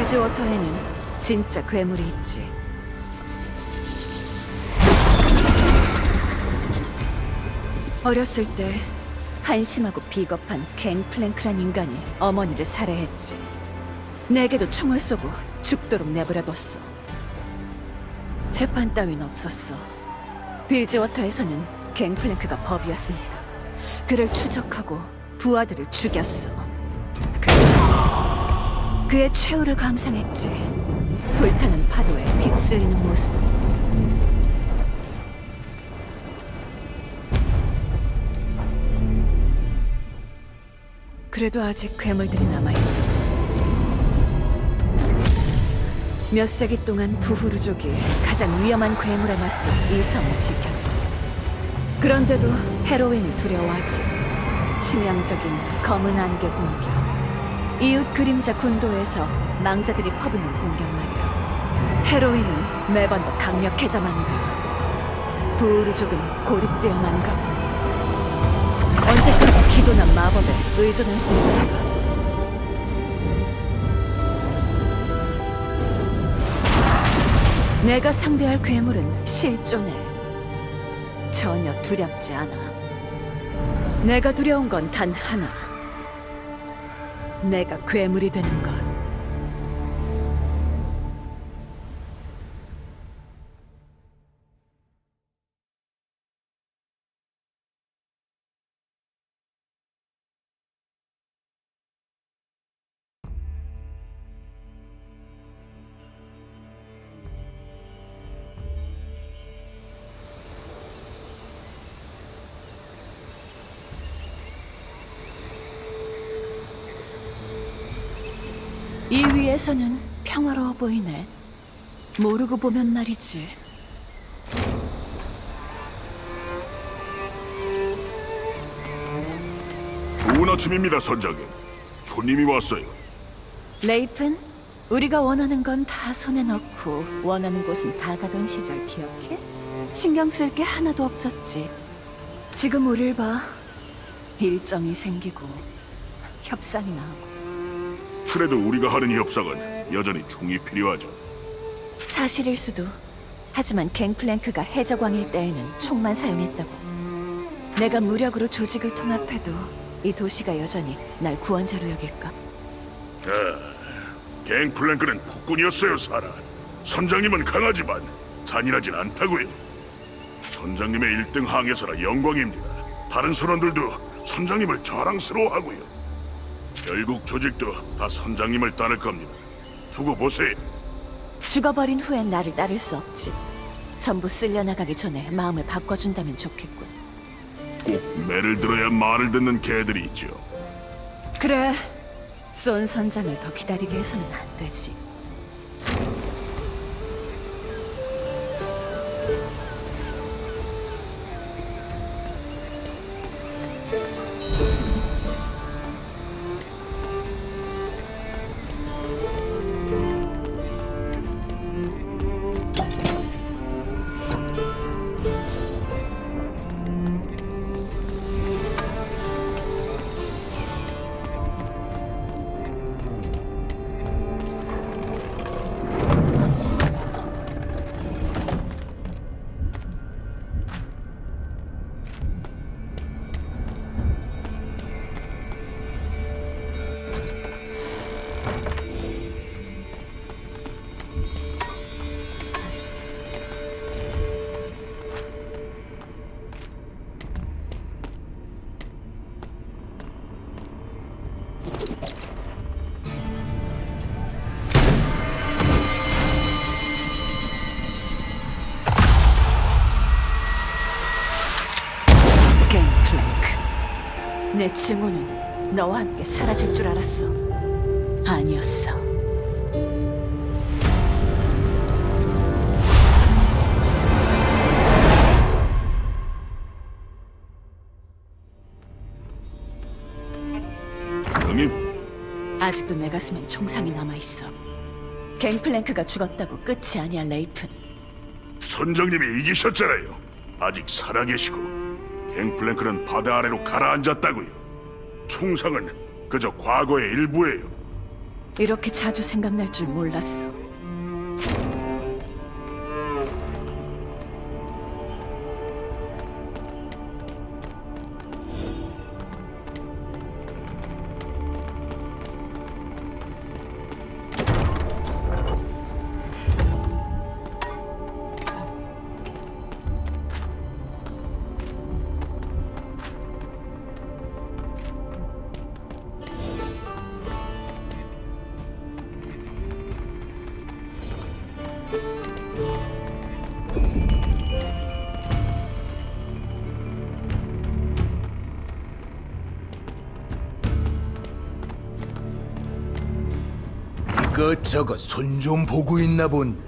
빌즈워터에는 진짜 괴물이 있지. 어렸을 때 한심하고 비겁한 갱 플랭크란 인간이 어머니를 살해했지. 내게도 총을 쏘고 죽도록 내버려뒀어. 재판 따윈 없었어. 빌즈워터에서는 갱 플랭크가 법이었으니까 그를 추적하고 부하들을 죽였어. 그 그의 최후를 감상했지. 불타는 파도에 휩쓸리는 모습. 그래도 아직 괴물들이 남아있어. 몇 세기 동안 부후르족이 가장 위험한 괴물에 맞서 이 섬을 지켰지. 그런데도 헤로윈을 두려워하지. 치명적인 검은 안개 공격. 이웃 그림자 군도에서 망자들이 퍼붓는 공격 말이야. 헤로윈은 매번 더 강력해져만 가. 부르족은 고립되어만 가고. 언제까지 기도나 마법에 의존할 수 있을까? 내가 상대할 괴물은 실존해. 전혀 두렵지 않아. 내가 두려운 건 단 하나. 내가 괴물이 되는 것. 이 위에서는 평화로워 보이네. 모르고 보면 말이지. 좋은 아침입니다, 선장님. 손님이 왔어요. 레이픈, 우리가 원하는 건 다 손에 넣고 원하는 곳은 다 가던 시절 기억해? 신경 쓸 게 하나도 없었지. 지금 우릴 봐. 일정이 생기고 협상이나 하고. 그래도 우리가 하는 협상은 여전히 총이 필요하죠. 사실일 수도. 하지만 갱플랭크가 해적왕일 때에는 총만 사용했다고. 내가 무력으로 조직을 통합해도 이 도시가 여전히 날 구원자로 여길까? 갱플랭크는 폭군이었어요, 사라. 선장님은 강하지만 잔인하진 않다고요. 선장님의 1등 항해사라 영광입니다. 다른 선원들도 선장님을 자랑스러워하고요. 결국 조직도 다 선장님을 따를 겁니다. 두고 보세요. 죽어버린 후엔 나를 따를 수 없지. 전부 쓸려나가기 전에 마음을 바꿔준다면 좋겠군. 꼭 매를 들어야 말을 듣는 개들이 있죠. 그래. 쏜 선장을 더 기다리게 해서는 안 되지. 증오는 너와 함께 사라질 줄 알았어. 아니었어. 형님, 아직도 내 가슴엔 총상이 남아 있어. 갱플랭크가 죽었다고 끝이 아니야, 레이픈. 선장님이 이기셨잖아요. 아직 살아계시고 갱플랭크는 바다 아래로 가라앉았다고요. 총상은 그저 과거의 일부예요. 이렇게 자주 생각날 줄 몰랐어. 이것저것 손 좀 보고 있나 본데.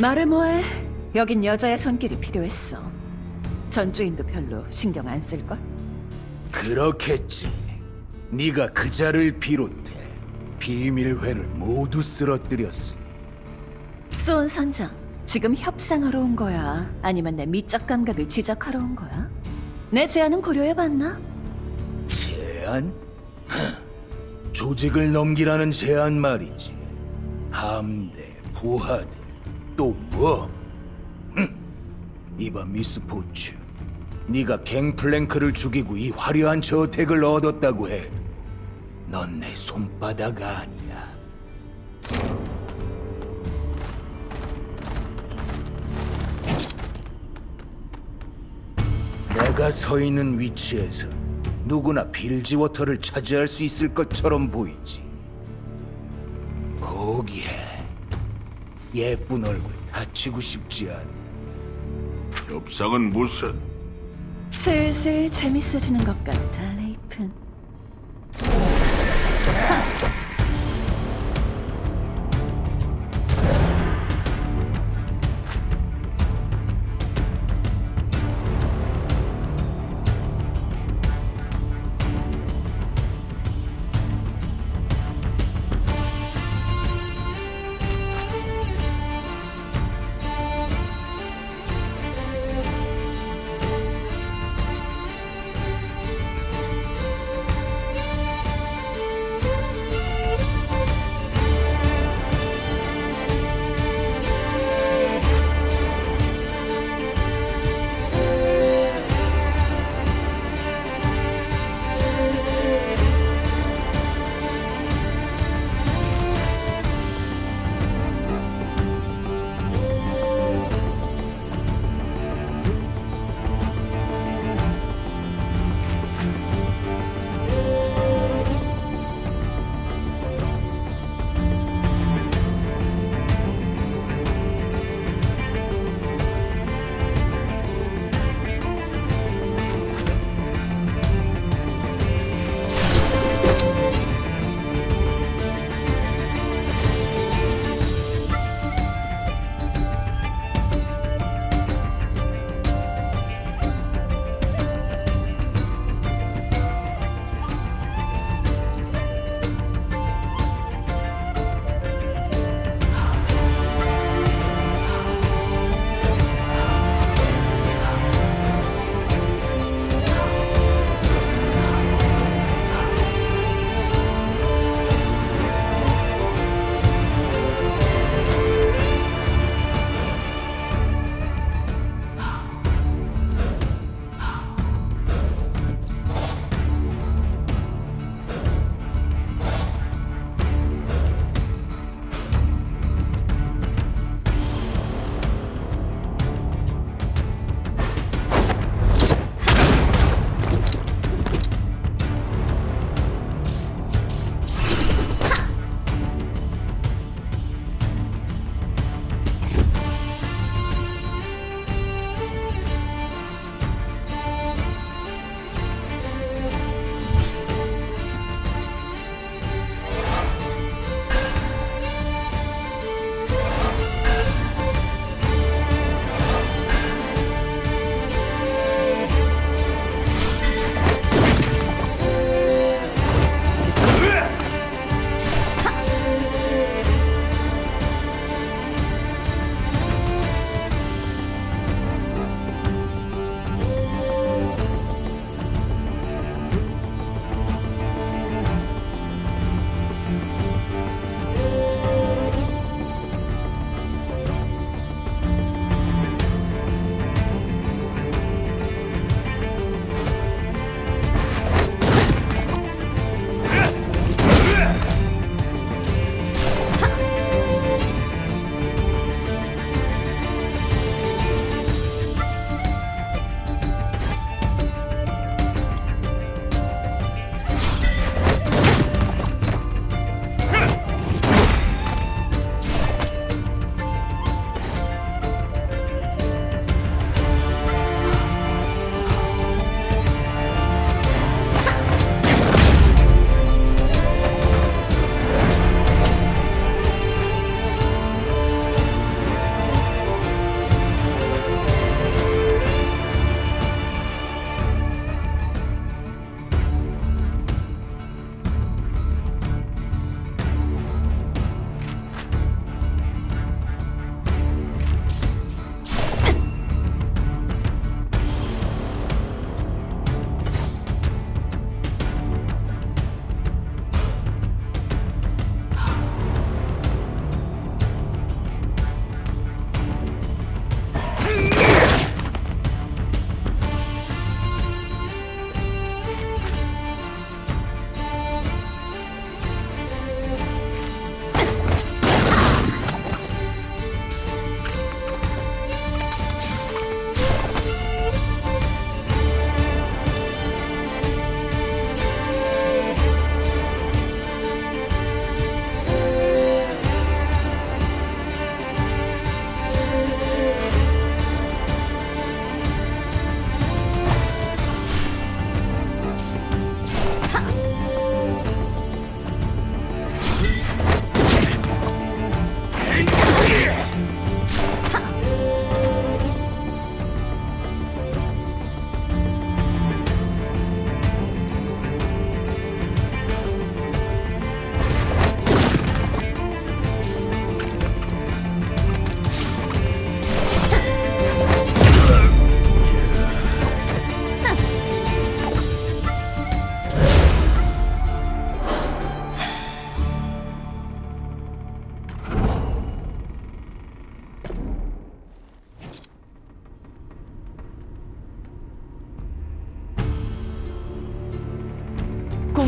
말해 뭐해? 여긴 여자의 손길이 필요했어. 전주인도 별로 신경 안 쓸걸? 그렇겠지. 네가 그자를 비롯해 비밀회를 모두 쓰러뜨렸으니 수원 선장, 지금 협상하러 온 거야? 아니면 내 미적 감각을 지적하러 온 거야? 내 제안은 고려해봤나? 제안? 흠, 조직을 넘기라는 제안 말이지. 함대, 부하들, 또 뭐? 흠, 이봐 미스 포츠. 네가 갱플랭크를 죽이고 이 화려한 저택을 얻었다고 해도 넌 내 손바닥 아니야. 내가 서 있는 위치에서 누구나 빌지워터를 차지할 수 있을 것처럼 보이지. 포기해. 예쁜 얼굴 다치고 싶지 않아. 협상은 무슨? 슬슬 재밌어지는 것 같아,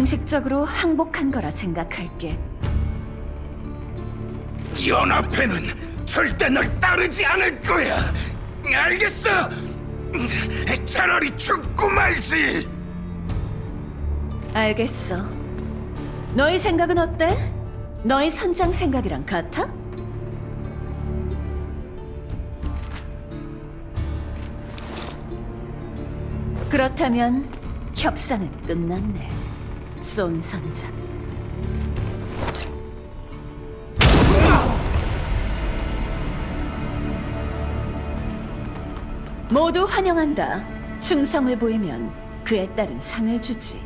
레이픈. 상식적으로 항복한 거라 생각할게. 연합회는 절대 널 따르지 않을 거야. 알겠어? 차라리 죽고 말지. 알겠어. 너희 생각은 어때? 너희 선장 생각이랑 같아? 그렇다면 협상은 끝났네. 쏜 선장. 모두 환영한다. 충성을 보이면 그에 따른 상을 주지.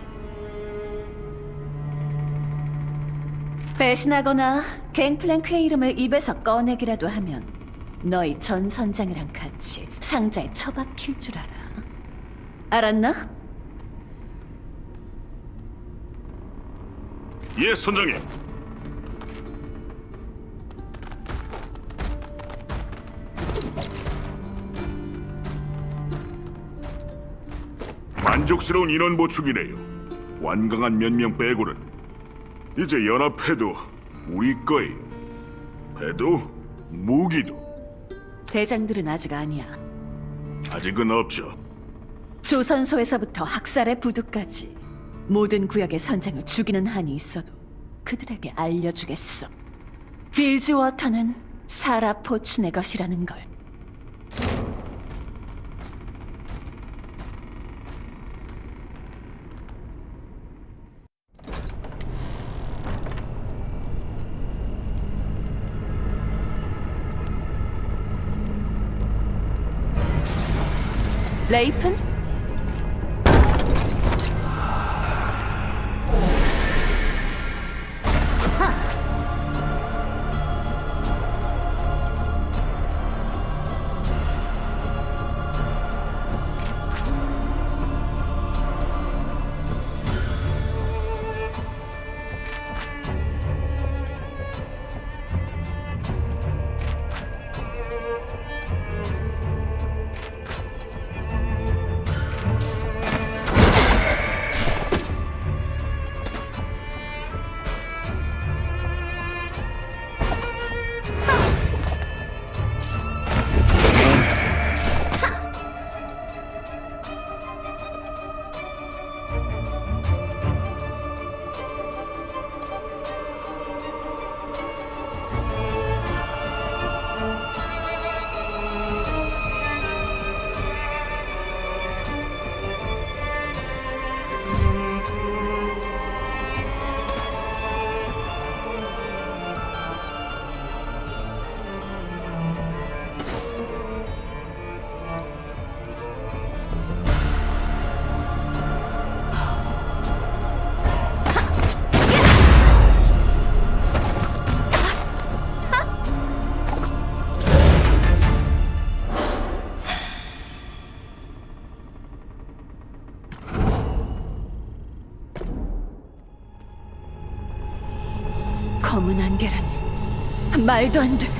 배신하거나 갱플랭크의 이름을 입에서 꺼내기라도 하면 너희 전 선장이랑 같이 상자에 처박힐 줄 알아. 알았나? 예, 선장님. 만족스러운 인원 보충이네요. 완강한 몇 명 빼고는 이제 연합회도 우리 거예요. 배도 무기도 대장들은 아직 아니야. 아직은 없죠. 조선소에서부터 학살의 부두까지 모든 구역의 선장을 죽이는 한이 있어도 그들에게 알려주겠어. 빌즈워터는 사라 포춘의 것이라는 걸. 레이픈? 말도 안 돼.